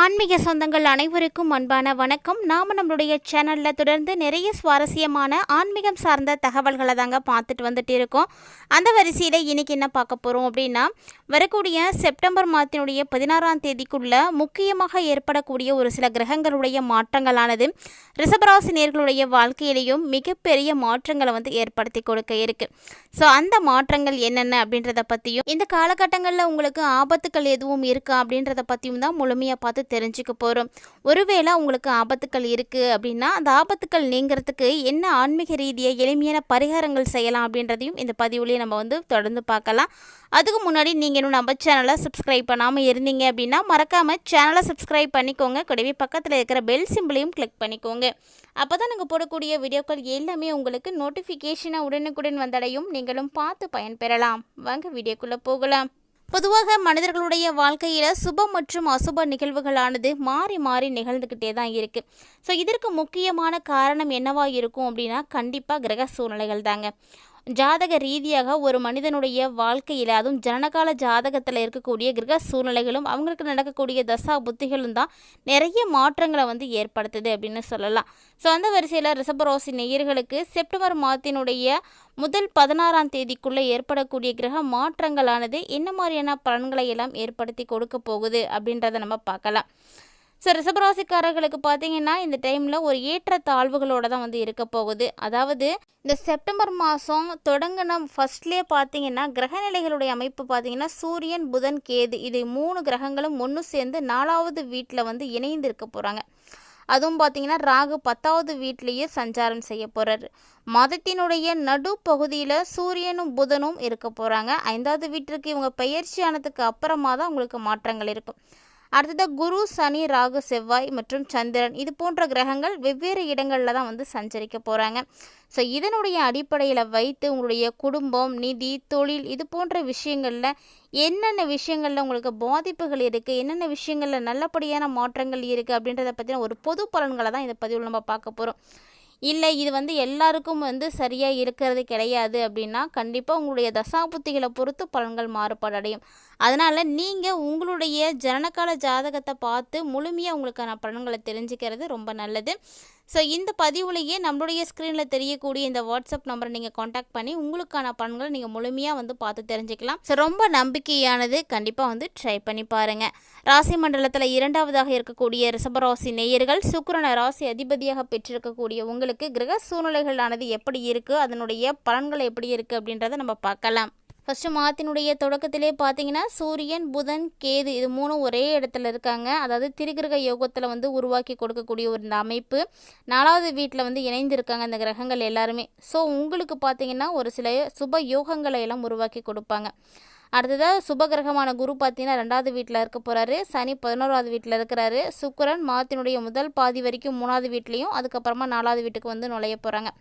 ஆன்மீக சொந்தங்கள் அனைவருக்கும் அன்பான வணக்கம். நாம் நம்மளுடைய சேனலில் தொடர்ந்து நிறைய சுவாரஸ்யமான ஆன்மீகம் சார்ந்த தகவல்களை தாங்க பார்த்துட்டு வந்துட்டு இருக்கோம். அந்த வரிசையில் இன்னைக்கு என்ன பார்க்க போகிறோம் அப்படின்னா வரக்கூடிய செப்டம்பர் மாதத்தினுடைய பதினாறாம் தேதிக்குள்ள முக்கியமாக ஏற்படக்கூடிய ஒரு சில கிரகங்களுடைய மாற்றங்களானது ரிஷபராசி வாழ்க்கையிலையும் மிகப்பெரிய மாற்றங்களை வந்து ஏற்படுத்தி கொடுக்க இருக்கு. ஸோ அந்த மாற்றங்கள் என்னென்ன அப்படின்றத பற்றியும் இந்த காலகட்டங்களில் உங்களுக்கு ஆபத்துக்கள் எதுவும் இருக்கா அப்படின்றத பற்றியும் தான் முழுமையாக பார்த்து தெரிஞ்சுக்க போகிறோம் ஒருவேளை உங்களுக்கு ஆபத்துக்கள் இருக்குது அப்படின்னா அந்த ஆபத்துக்கள் நீங்கிறதுக்கு என்ன ஆன்மீக ரீதியாக எளிமையான பரிகாரங்கள் செய்யலாம் அப்படின்றதையும் இந்த பதிவுலேயே நம்ம வந்து தொடர்ந்து பார்க்கலாம். அதுக்கு முன்னாடி நீங்கள் இன்னும் நம்ம சேனலை சப்ஸ்கிரைப் பண்ணாமல் இருந்தீங்க அப்படின்னா மறக்காமல் சேனலை சப்ஸ்கிரைப் பண்ணிக்கோங்க. கூடவே பக்கத்தில் இருக்கிற பெல் சிம்பிளையும் கிளிக் பண்ணிக்கோங்க. அப்போ தான் நாங்கள் போடக்கூடிய வீடியோக்கள் எல்லாமே உங்களுக்கு நோட்டிஃபிகேஷனாக உடனுக்குடன் வந்தடையும். நீங்களும் பார்த்து பயன்பெறலாம். வாங்க வீடியோக்குள்ளே போகலாம். பொதுவாக மனிதர்களுடைய வாழ்க்கையில் சுப மற்றும் அசுப நிகழ்வுகளானது மாறி மாறி நிகழ்ந்துக்கிட்டே தான் இருக்குது ஸோ இதற்கு முக்கியமான காரணம் என்னவாக இருக்கும் அப்படின்னா கண்டிப்பாக கிரக சூழ்நிலைகள் தாங்க ஜாதக ரீதியாக ஒரு மனிதனுடைய வாழ்க்கையில் அதுவும் ஜனகால ஜாதகத்தில் இருக்கக்கூடிய கிரக சூழ்நிலைகளும் அவங்களுக்கு நடக்கக்கூடிய தசா புத்திகளும் தான் நிறைய மாற்றங்களை வந்து ஏற்படுத்துது அப்படின்னு சொல்லலாம். ஸோ அந்த வரிசையில் ரிசபரோசி நேயர்களுக்கு செப்டம்பர் மாதத்தினுடைய முதல் பதினாறாம் தேதிக்குள்ளே ஏற்படக்கூடிய கிரக மாற்றங்களானது என்ன மாதிரியான பலன்களை எல்லாம் ஏற்படுத்தி கொடுக்க போகுது அப்படின்றத நம்ம பார்க்கலாம். ஸோ ரிசபராசிக்காரர்களுக்கு பார்த்தீங்கன்னா இந்த டைமில் ஒரு ஏற்ற தாழ்வுகளோட தான் வந்து இருக்க போகுது. அதாவது இந்த செப்டம்பர் மாதம் தொடங்கின ஃபர்ஸ்ட்லேயே பார்த்தீங்கன்னா கிரகநிலைகளுடைய அமைப்பு பார்த்தீங்கன்னா சூரியன் புதன் கேது இது மூணு கிரகங்களும் ஒன்று சேர்ந்து நாலாவது வீட்டில் வந்து இணைந்து இருக்க போகிறாங்க அதுவும் பார்த்தீங்கன்னா ராகு பத்தாவது வீட்லேயே சஞ்சாரம் செய்ய போகிறாரு மதத்தினுடைய நடுப்பகுதியில் சூரியனும் புதனும் இருக்க போகிறாங்க ஐந்தாவது வீட்டிற்கு இவங்க பயிற்சியானதுக்கு அப்புறமா தான் உங்களுக்கு மாற்றங்கள் இருக்கும். அடுத்ததாக குரு சனி ராகு செவ்வாய் மற்றும் சந்திரன். இது போன்ற கிரகங்கள் வெவ்வேறு இடங்களில் தான் வந்து சஞ்சரிக்க போகிறாங்க ஸோ இதனுடைய அடிப்படையில் வைத்து உங்களுடைய குடும்பம் நிதி தொழில் இது போன்ற விஷயங்களில் என்னென்ன விஷயங்களில் உங்களுக்கு பாதிப்புகள் இருக்குது என்னென்ன விஷயங்களில் நல்லபடியான மாற்றங்கள் இருக்குது அப்படின்றத பற்றின ஒரு பொது பலன்களை தான் இந்த பதிவில் நம்ம பார்க்க போகிறோம் இல்லை இது வந்து எல்லாருக்கும் வந்து சரியாக இருக்கிறது கிடையாது அப்படின்னா கண்டிப்பாக உங்களுடைய தசாபுத்திகளை பொறுத்து பலன்கள் மாறுபாடு அடையும். அதனால் நீங்கள் உங்களுடைய ஜனனகால ஜாதகத்தை பார்த்து முழுமையாக உங்களுக்கான பலன்களை தெரிஞ்சுக்கிறது ரொம்ப நல்லது. ஸோ இந்த பதிவுலேயே நம்மளுடைய ஸ்க்ரீனில் தெரியக்கூடிய இந்த வாட்ஸ்அப் நம்பரை நீங்கள் காண்டாக்ட் பண்ணி உங்களுக்கான பலன்களை நீங்கள் முழுமையாக வந்து பார்த்து தெரிஞ்சுக்கலாம். ஸோ ரொம்ப நம்பிக்கையானது கண்டிப்பாக வந்து ட்ரை பண்ணி பாருங்கள் ராசி மண்டலத்தில் இரண்டாவதாக இருக்கக்கூடிய ரிஷபராசி நேயர்கள் சுக்கரனை ராசி அதிபதியாக பெற்றிருக்கக்கூடிய உங்களுக்கு கிரக சூழ்நிலைகளானது எப்படி இருக்குது அதனுடைய பலன்கள் எப்படி இருக்குது அப்படின்றத நம்ம பார்க்கலாம். ஃபஸ்ட்டு மாத்தினுடைய தொடக்கத்திலே பார்த்தீங்கன்னா சூரியன் புதன் கேது இது மூணும் ஒரே இடத்துல இருக்காங்க. அதாவது திருகிரக யோகத்தில் வந்து உருவாக்கி கொடுக்கக்கூடிய ஒரு இந்த அமைப்பு. நாலாவது வீட்டில் வந்து இணைந்திருக்காங்க அந்த கிரகங்கள் எல்லாருமே. ஸோ உங்களுக்கு பார்த்தீங்கன்னா ஒரு சில சுப யோகங்களை எல்லாம் உருவாக்கி கொடுப்பாங்க. அடுத்ததாக சுபகிரகமான குரு பார்த்தீங்கன்னா ரெண்டாவது வீட்டில் இருக்க போகிறாரு சனி பதினோராவது வீட்டில் இருக்கிறாரு. சுக்கிரன் மாத்தினுடைய முதல் பாதி வரைக்கும் மூணாவது வீட்லேயும் அதுக்கப்புறமா நாலாவது வீட்டுக்கு வந்து நுழைய போகிறாங்க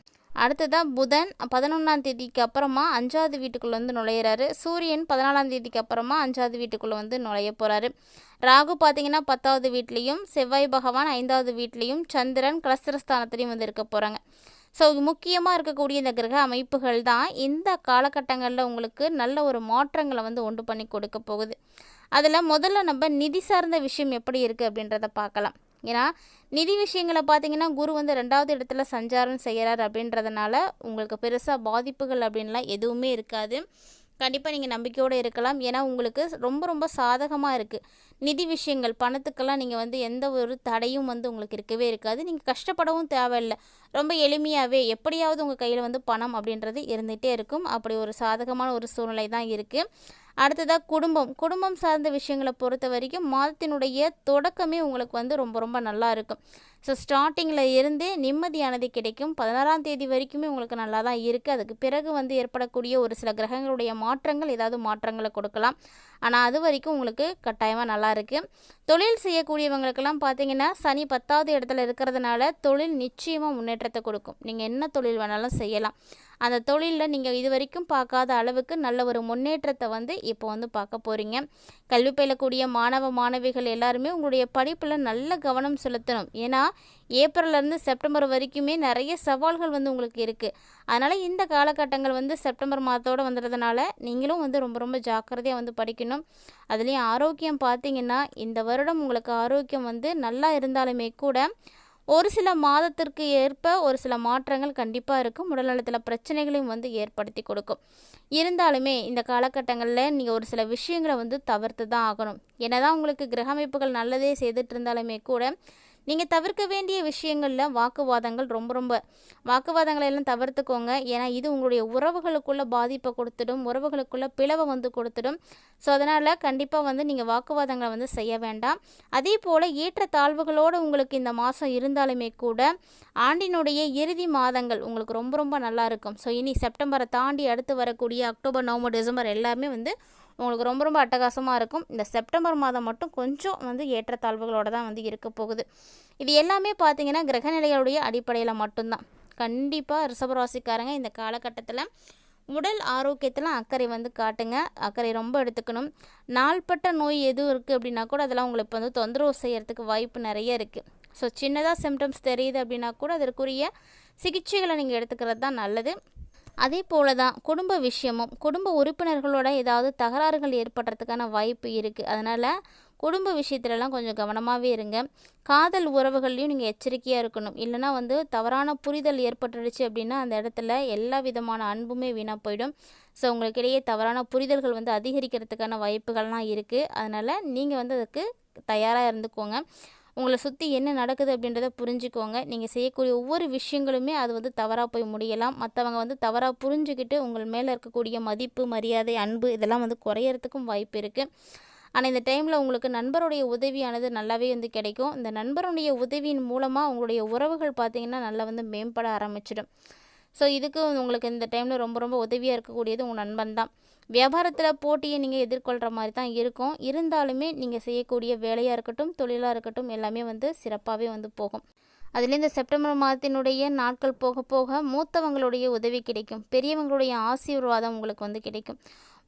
அடுத்ததாக புதன் பதினொன்றாம் தேதிக்கு அப்புறமா அஞ்சாவது வீட்டுக்குள்ளே வந்து நுழையிறாரு. சூரியன் பதினாலாம் தேதிக்கு அப்புறமா அஞ்சாவது வீட்டுக்குள்ளே வந்து நுழைய போகிறாரு ராகு பார்த்தீங்கன்னா பத்தாவது வீட்லேயும் செவ்வாய் பகவான் ஐந்தாவது வீட்லேயும் சந்திரன் கலஸ்திரஸ்தானத்துலேயும் வந்து இருக்க போகிறாங்க ஸோ முக்கியமாக இருக்கக்கூடிய இந்த கிரக அமைப்புகள் தான் இந்த காலகட்டங்களில் உங்களுக்கு நல்ல ஒரு மாற்றங்களை வந்து உண்டு பண்ணி கொடுக்க போகுது. அதில் முதல்ல நம்ம நிதி சார்ந்த விஷயம் எப்படி இருக்குது அப்படின்றத பார்க்கலாம். ஏன்னா நிதி விஷயங்களை பார்த்தீங்கன்னா குரு வந்து ரெண்டாவது இடத்துல சஞ்சாரம் செய்கிறார் அப்படின்றதுனால உங்களுக்கு பெருசாக பாதிப்புகள் அப்படின்லாம் எதுவுமே இருக்காது. கண்டிப்பாக நீங்கள் நம்பிக்கையோடு இருக்கலாம். ஏன்னா உங்களுக்கு ரொம்ப ரொம்ப சாதகமாக இருக்குது நிதி விஷயங்கள் பணத்துக்கெல்லாம் நீங்கள் வந்து எந்த ஒரு தடையும் வந்து உங்களுக்கு இருக்கவே இருக்காது. நீங்கள் கஷ்டப்படவும் தேவையில்லை. ரொம்ப எளிமையாகவே எப்படியாவது உங்கள் கையில் வந்து பணம் அப்படின்றது இருந்துகிட்டே இருக்கும். அப்படி ஒரு சாதகமான ஒரு சூழ்நிலை தான் இருக்குது அடுத்ததாக குடும்பம். குடும்பம் சார்ந்த விஷயங்களை பொறுத்த வரைக்கும் மாதத்தினுடைய தொடக்கமே உங்களுக்கு வந்து ரொம்ப ரொம்ப நல்லா இருக்கும். ஸோ ஸ்டார்டிங்கில் இருந்தே நிம்மதியானது கிடைக்கும். பதினாறாம் தேதி வரைக்குமே உங்களுக்கு நல்லா தான் இருக்குது அதுக்கு பிறகு வந்து ஏற்படக்கூடிய ஒரு சில கிரகங்களுடைய மாற்றங்கள் ஏதாவது மாற்றங்களை கொடுக்கலாம். ஆனால் அது வரைக்கும் உங்களுக்கு கட்டாயமாக நல்லா இருக்குது தொழில் செய்யக்கூடியவங்களுக்கெல்லாம் பார்த்தீங்கன்னா சனி பத்தாவது இடத்துல இருக்கிறதுனால தொழில் நிச்சயமாக முன்னேற்றத்தை கொடுக்கும். நீங்கள் என்ன தொழில் வேணாலும் செய்யலாம். அந்த தொழிலில் நீங்கள் இது வரைக்கும் பார்க்காத அளவுக்கு நல்ல ஒரு முன்னேற்றத்தை வந்து இப்போ வந்து பார்க்க போகிறீங்க கல்வி பயிலக்கூடிய மாணவ மாணவிகள் எல்லாருமே உங்களுடைய படிப்பில் நல்ல கவனம் செலுத்தணும். ஏன்னா ஏப்ரல்லேருந்து செப்டம்பர் வரைக்குமே நிறைய சவால்கள் வந்து உங்களுக்கு இருக்குது அதனால் இந்த காலகட்டங்கள் வந்து செப்டம்பர் மாதத்தோடு வந்துடுறதுனால நீங்களும் வந்து ரொம்ப ரொம்ப ஜாக்கிரதையாக வந்து படிக்கணும். அதுலேயும் ஆரோக்கியம் பார்த்தீங்கன்னா இந்த வருடம் உங்களுக்கு ஆரோக்கியம் வந்து நல்லா இருந்தாலுமே கூட ஒரு சில மாதத்திற்கு ஏற்ப ஒரு சில மாற்றங்கள் கண்டிப்பாக இருக்கும். உடல்நலத்தில் பிரச்சனைகளையும் வந்து ஏற்படுத்தி கொடுக்கும். இருந்தாலுமே இந்த காலகட்டங்களில் நீங்கள் ஒரு சில விஷயங்களை வந்து தவிர்த்து தான் ஆகணும். என்னதான் உங்களுக்கு கிரக அமைப்புகள் நல்லதே செய்துட்டு இருந்தாலுமே கூட நீங்கள் தவிர்க்க வேண்டிய விஷயங்களில் வாக்குவாதங்கள் ரொம்ப ரொம்ப. வாக்குவாதங்களை எல்லாம் தவிர்த்துக்கோங்க. ஏன்னா இது உங்களுடைய உறவுகளுக்குள்ள பாதிப்பை கொடுத்துடும். உறவுகளுக்குள்ள பிளவை வந்து கொடுத்துடும். ஸோ அதனால் கண்டிப்பாக வந்து நீங்கள் வாக்குவாதங்களை வந்து செய்ய வேண்டாம். அதே போல் ஏற்ற தாழ்வுகளோடு உங்களுக்கு இந்த மாதம் இருந்தாலுமே கூட ஆண்டினுடைய இறுதி மாதங்கள் உங்களுக்கு ரொம்ப ரொம்ப நல்லா இருக்கும். ஸோ இனி செப்டம்பரை தாண்டி அடுத்து வரக்கூடிய அக்டோபர் நவம்பர் டிசம்பர் எல்லாமே வந்து உங்களுக்கு ரொம்ப ரொம்ப அட்டகாசமாக இருக்கும். இந்த செப்டம்பர் மாதம் மட்டும் கொஞ்சம் வந்து ஏற்றத்தாழ்வுகளோடு தான் வந்து இருக்க போகுது. இது எல்லாமே பார்த்தீங்கன்னா கிரகநிலைகளுடைய அடிப்படையில் மட்டும்தான். கண்டிப்பாக ரிஷபராசிக்காரங்க இந்த காலகட்டத்தில் உடல் ஆரோக்கியத்தில் அக்கறை வந்து காட்டுங்க. அக்கறை ரொம்ப எடுத்துக்கணும். நாள்பட்ட நோய் எதுவும் இருக்குது அப்படின்னா கூட அதெல்லாம் உங்களுக்கு வந்து தொந்தரவு செய்கிறதுக்கு வாய்ப்பு நிறைய இருக்குது ஸோ சின்னதாக சிம்டம்ஸ் தெரியுது அப்படின்னா கூட அதற்குரிய சிகிச்சைகளை நீங்கள் எடுத்துக்கிறது தான் நல்லது. அதே போல தான் குடும்ப விஷயமும் குடும்ப உறுப்பினர்களோட ஏதாவது தகராறுகள் ஏற்படுறதுக்கான வாய்ப்பு இருக்குது அதனால் குடும்ப விஷயத்துலலாம் கொஞ்சம் கவனமாகவே இருங்க. காதல் உறவுகள்லையும் நீங்கள் எச்சரிக்கையாக இருக்கணும். இல்லைனா வந்து தவறான புரிதல் ஏற்பட்டுடுச்சு அப்படின்னா அந்த இடத்துல எல்லா விதமான அன்புமே வீணாக போயிடும். ஸோ உங்களுக்கிடையே தவறான புரிதல்கள் வந்து அதிகரிக்கிறதுக்கான வாய்ப்புகள்லாம் இருக்குது அதனால் நீங்கள் வந்து அதுக்கு தயாராக இருந்துக்கோங்க. உங்களை சுற்றி என்ன நடக்குது அப்படின்றத புரிஞ்சுக்கோங்க. நீங்கள் செய்யக்கூடிய ஒவ்வொரு விஷயங்களுமே அது வந்து தவறாக போய் முடியலாம். மற்றவங்க வந்து தவறாக புரிஞ்சுக்கிட்டு உங்கள் மேலே இருக்கக்கூடிய மதிப்பு மரியாதை அன்பு இதெல்லாம் வந்து குறையறதுக்கும் வாய்ப்பு இருக்குது ஆனால் இந்த டைமில் உங்களுக்கு நண்பருடைய உதவியானது நல்லாவே வந்து கிடைக்கும். இந்த நண்பருடைய உதவியின் மூலமாக உங்களுடைய உறவுகள் பார்த்திங்கன்னா நல்லா வந்து மேம்பட ஆரம்பிச்சிடும். ஸோ இதுக்கு உங்களுக்கு இந்த டைமில் ரொம்ப ரொம்ப உதவியாக இருக்கக்கூடியது உங்கள் நண்பன் தான். வியாபாரத்தில் போட்டியை நீங்கள் எதிர்கொள்கிற மாதிரி தான் இருக்கும். இருந்தாலுமே நீங்கள் செய்யக்கூடிய வேலையாக இருக்கட்டும் தொழிலாக இருக்கட்டும் எல்லாமே வந்து சிறப்பாகவே வந்து போகும். அதுலேயும் இந்த செப்டம்பர் மாதத்தினுடைய நாட்கள் போக போக மூத்தவங்களுடைய உதவி கிடைக்கும். பெரியவங்களுடைய ஆசீர்வாதம் உங்களுக்கு வந்து கிடைக்கும்.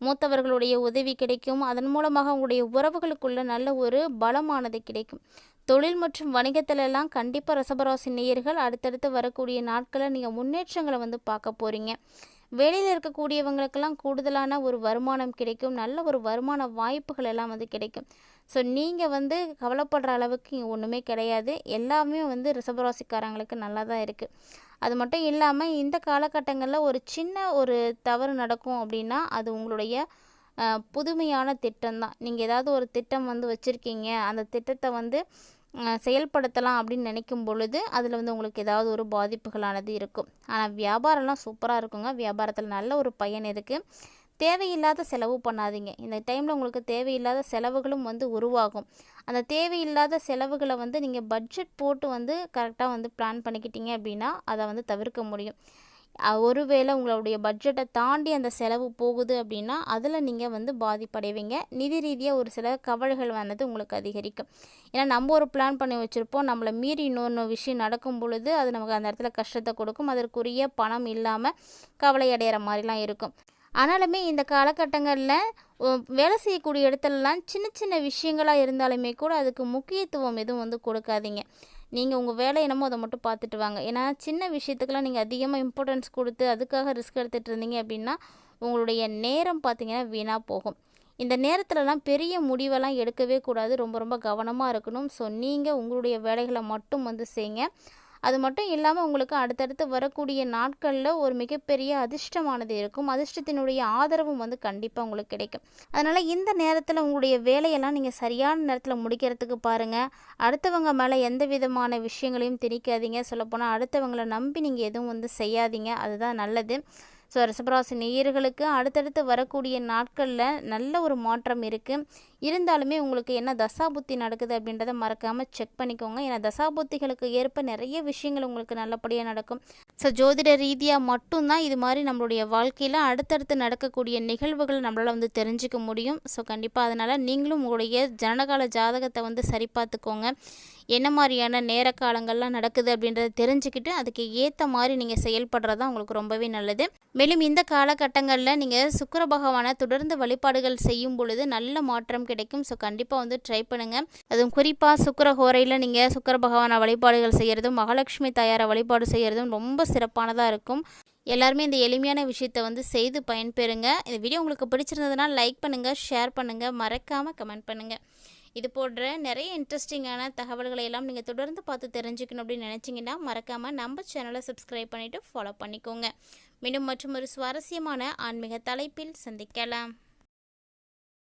மூத்தவர்களுடைய உதவி கிடைக்கும். அதன் மூலமாக உங்களுடைய உறவுகளுக்குள்ள நல்ல ஒரு பலமானது கிடைக்கும். தொழில் மற்றும் வணிகத்திலெல்லாம் கண்டிப்பாக ரசபராசி நேயர்கள் அடுத்தடுத்து வரக்கூடிய நாட்களில் நீங்கள் முன்னேற்றங்களை வந்து பார்க்க போகிறீங்க வெளியில் இருக்கக்கூடியவங்களுக்கெல்லாம் கூடுதலான ஒரு வருமானம் கிடைக்கும். நல்ல ஒரு வருமான வாய்ப்புகள் எல்லாம் வந்து கிடைக்கும். ஸோ நீங்கள் வந்து கவலைப்படுற அளவுக்கு இங்கே ஒன்றுமே கிடையாது. எல்லாமே வந்து ரிசபராசிக்காரங்களுக்கு நல்லா தான் இருக்குது அது மட்டும் இல்லாமல் இந்த காலகட்டங்களில் ஒரு சின்ன ஒரு தவறு நடக்கும் அப்படின்னா அது உங்களுடைய புதுமையான திட்டம் தான் நீங்கள் ஏதாவது ஒரு திட்டம் வந்து வச்சுருக்கீங்க. அந்த திட்டத்தை வந்து செயல்படுத்தலாம் அப்படின்னு நினைக்கும் பொழுது அதில் வந்து உங்களுக்கு ஏதாவது ஒரு பாதிப்புகளானது இருக்கும். ஆனால் வியாபாரம்லாம் சூப்பராக இருக்குங்க. வியாபாரத்தில் நல்ல ஒரு பயன் இருக்குது தேவையில்லாத செலவு பண்ணாதீங்க. இந்த டைமில் உங்களுக்கு தேவையில்லாத செலவுகளும் வந்து உருவாகும். அந்த தேவையில்லாத செலவுகளை வந்து நீங்கள் பட்ஜெட் போட்டு வந்து கரெக்டாக வந்து பிளான் பண்ணிக்கிட்டீங்க அப்படின்னா அதை வந்து தவிர்க்க முடியும். ஒருவேளை உங்களுடைய பட்ஜெட்டை தாண்டி அந்த செலவு போகுது அப்படின்னா அதில் நீங்கள் வந்து பாதிப்படைவீங்க. நிதி ரீதியாக ஒரு சில கவலைகள் வந்தது உங்களுக்கு அதிகரிக்கும். ஏன்னா நம்ம ஒரு பிளான் பண்ணி வச்சுருப்போம். நம்மளை மீறி இன்னொன்று விஷயம் நடக்கும் பொழுது அது நமக்கு அந்த இடத்துல கஷ்டத்தை கொடுக்கும். அதற்குரிய பணம் இல்லாமல் கவலை அடைகிற மாதிரிலாம் இருக்கும். ஆனாலுமே இந்த காலகட்டங்களில் வேலை செய்யக்கூடிய இடத்துலலாம் சின்ன சின்ன விஷயங்களாக இருந்தாலுமே கூட அதுக்கு முக்கியத்துவம் எதுவும் வந்து கொடுக்காதீங்க. நீங்கள் உங்கள் வேலை என்னமோ அதை மட்டும் பார்த்துட்டு வாங்க. ஏன்னா சின்ன விஷயத்துக்கெல்லாம் நீங்கள் அதிகமாக இம்பார்ட்டன்ஸ் கொடுத்து அதுக்காக ரிஸ்க் எடுத்துகிட்டு இருந்தீங்க அப்படின்னா உங்களுடைய நேரம் பார்த்திங்கன்னா வீணாக போகும். இந்த நேரத்துலலாம் பெரிய முடிவெல்லாம் எடுக்கவே கூடாது. ரொம்ப ரொம்ப கவனமாக இருக்கணும். ஸோ நீங்கள் உங்களுடைய வேலைகளை மட்டும் வந்து செய்யுங்க அது மட்டும் இல்லாமல் உங்களுக்கு அடுத்தடுத்து வரக்கூடிய நாட்களில் ஒரு மிகப்பெரிய அதிர்ஷ்டமானது இருக்கும். அதிர்ஷ்டத்தினுடைய ஆதரவும் வந்து கண்டிப்பாக உங்களுக்கு கிடைக்கும். அதனால் இந்த நேரத்தில் உங்களுடைய வேலையெல்லாம் நீங்கள் சரியான நேரத்தில் முடிக்கிறதுக்கு பாருங்கள் அடுத்தவங்க மேலே எந்த விதமான விஷயங்களையும் திணிக்காதீங்க. சொல்லப்போனால் அடுத்தவங்களை நம்பி நீங்கள் எதுவும் வந்து செய்யாதீங்க. அதுதான் நல்லது. ஸோ ரிஷபராசி நேயர்களுக்கு அடுத்தடுத்து வரக்கூடிய நாட்களில் நல்ல ஒரு மாற்றம் இருக்குது இருந்தாலுமே உங்களுக்கு என்ன தசாபுத்தி நடக்குது அப்படின்றத மறக்காமல் செக் பண்ணிக்கோங்க. ஏன்னா தசாபுத்திகளுக்கு ஏற்ப நிறைய விஷயங்கள் உங்களுக்கு நல்லபடியாக நடக்கும். ஸோ ஜோதிட ரீதியாக மட்டும்தான் இது மாதிரி நம்மளுடைய வாழ்க்கையில் அடுத்தடுத்து நடக்கக்கூடிய நிகழ்வுகள் நம்மளால் வந்து தெரிஞ்சுக்க முடியும். ஸோ கண்டிப்பாக அதனால் நீங்களும் உங்களுடைய ஜனனகால ஜாதகத்தை வந்து சரி பார்த்துக்கோங்க. என்ன மாதிரியான நேர காலங்கள்லாம் நடக்குது அப்படின்றத தெரிஞ்சுக்கிட்டு அதுக்கு ஏற்ற மாதிரி நீங்கள் செயல்படுறதா உங்களுக்கு ரொம்பவே நல்லது. மேலும் இந்த காலகட்டங்களில் நீங்கள் சுக்கிர பகவானை தொடர்ந்து வழிபாடுகள் செய்யும் பொழுது நல்ல மாற்றம் கிடைக்கும். ஸோ கண்டிப்பாக வந்து ட்ரை பண்ணுங்கள் அதுவும் குறிப்பாக சுக்கிர ஹோரையில் நீங்கள் சுக்கர பகவானை வழிபாடுகள் செய்கிறதும் மகாலட்சுமி தாயாரை வழிபாடு செய்கிறதும் ரொம்ப சிறப்பானதாக இருக்கும். எல்லாருமே இந்த எளிமையான விஷயத்தை வந்து செய்து பயன்பெறுங்க. இந்த வீடியோ உங்களுக்கு பிடிச்சிருந்ததுனால் லைக் பண்ணுங்கள் ஷேர் பண்ணுங்கள் மறக்காமல் கமெண்ட் பண்ணுங்கள் இது போன்ற நிறைய இன்ட்ரெஸ்டிங்கான தகவல்களை எல்லாம் நீங்கள் தொடர்ந்து பார்த்து தெரிஞ்சுக்கணும் அப்படின்னு நினச்சிங்கன்னா மறக்காமல் நம்ம சேனலை சப்ஸ்கிரைப் பண்ணிவிட்டு ஃபாலோ பண்ணிக்கோங்க. மீண்டும் மற்றும் ஒரு சுவாரஸ்யமான ஆன்மீக தலைப்பில் சந்திக்கலாம்.